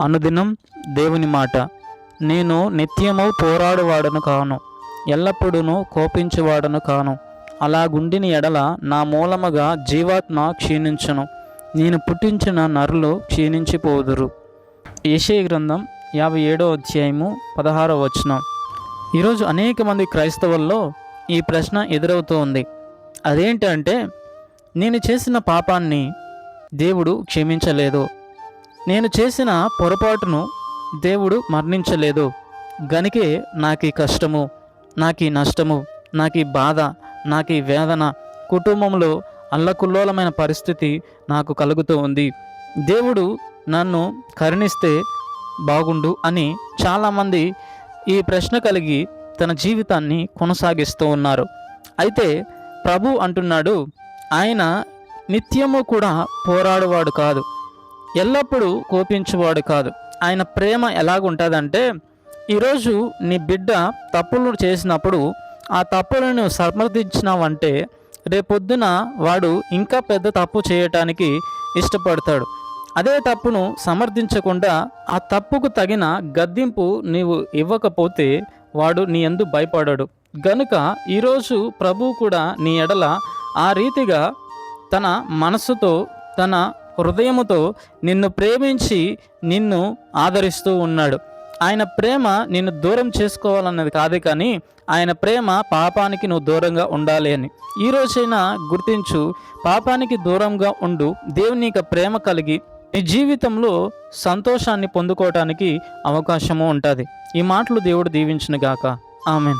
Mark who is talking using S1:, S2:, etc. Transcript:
S1: అనుదినం దేవుని మాట. నేను నిత్యము పోరాడువాడను కాను ఎల్లప్పుడూ కోపించువాడను కాను. అలాగుండిన ఎడల నా మూలముగా జీవాత్మ క్షీణించును. నేను పుట్టించిన నరులు క్షీణించిపోదురు. ఏషే గ్రంథం యాభై ఏడో అధ్యాయము పదహారో వచనం. ఈరోజు అనేక మంది క్రైస్తవుల్లో ఈ ప్రశ్న ఎదురవుతూ ఉంది. అదేంటంటే నేను చేసిన పాపాన్ని దేవుడు క్షమించలేదు. నేను చేసిన పొరపాటును దేవుడు మరణించలేదు. గనికే నాకు ఈ కష్టము నాకు ఈ నష్టము నాకు ఈ బాధ నాకు ఈ వేదన కుటుంబంలో అల్లకుల్లోలమైన పరిస్థితి నాకు కలుగుతూ ఉంది. దేవుడు నన్ను కరుణిస్తే బాగుండు అని చాలామంది ఈ ప్రశ్న కలిగి తన జీవితాన్ని కొనసాగిస్తూ ఉన్నారు. అయితే ప్రభు అంటున్నాడు ఆయన నిత్యము కూడా పోరాడువాడు కాదు. ఎల్లప్పుడూ కోపించువాడు కాదు. ఆయన ప్రేమ ఎలాగుంటుందంటే ఈరోజు నీ బిడ్డ తప్పులు చేసినప్పుడు ఆ తప్పులను సమర్థించినావంటే రేపొద్దున వాడు ఇంకా పెద్ద తప్పు చేయటానికి ఇష్టపడతాడు. అదే తప్పును సమర్థించకుండా ఆ తప్పుకు తగిన గద్దింపు నీవు ఇవ్వకపోతే వాడు నీ ఎందు భయపడాడు. గనుక ఈరోజు ప్రభు కూడా నీ ఎడల ఆ రీతిగా తన మనస్సుతో తన హృదయముతో నిన్ను ప్రేమించి నిన్ను ఆదరిస్తూ ఉన్నాడు. ఆయన ప్రేమ నిన్ను దూరం చేసుకోవాలన్నది కాదు కానీ ఆయన ప్రేమ పాపానికి నువ్వు దూరంగా ఉండాలి అని. ఈ రోజైనా గుర్తించు పాపానికి దూరంగా ఉండు దేవుని యొక్క ప్రేమ కలిగి నీ జీవితంలో సంతోషాన్ని పొందుకోవటానికి అవకాశము ఉంటుంది. ఈ మాటలు దేవుడు దీవించినగాక. ఆమెన్.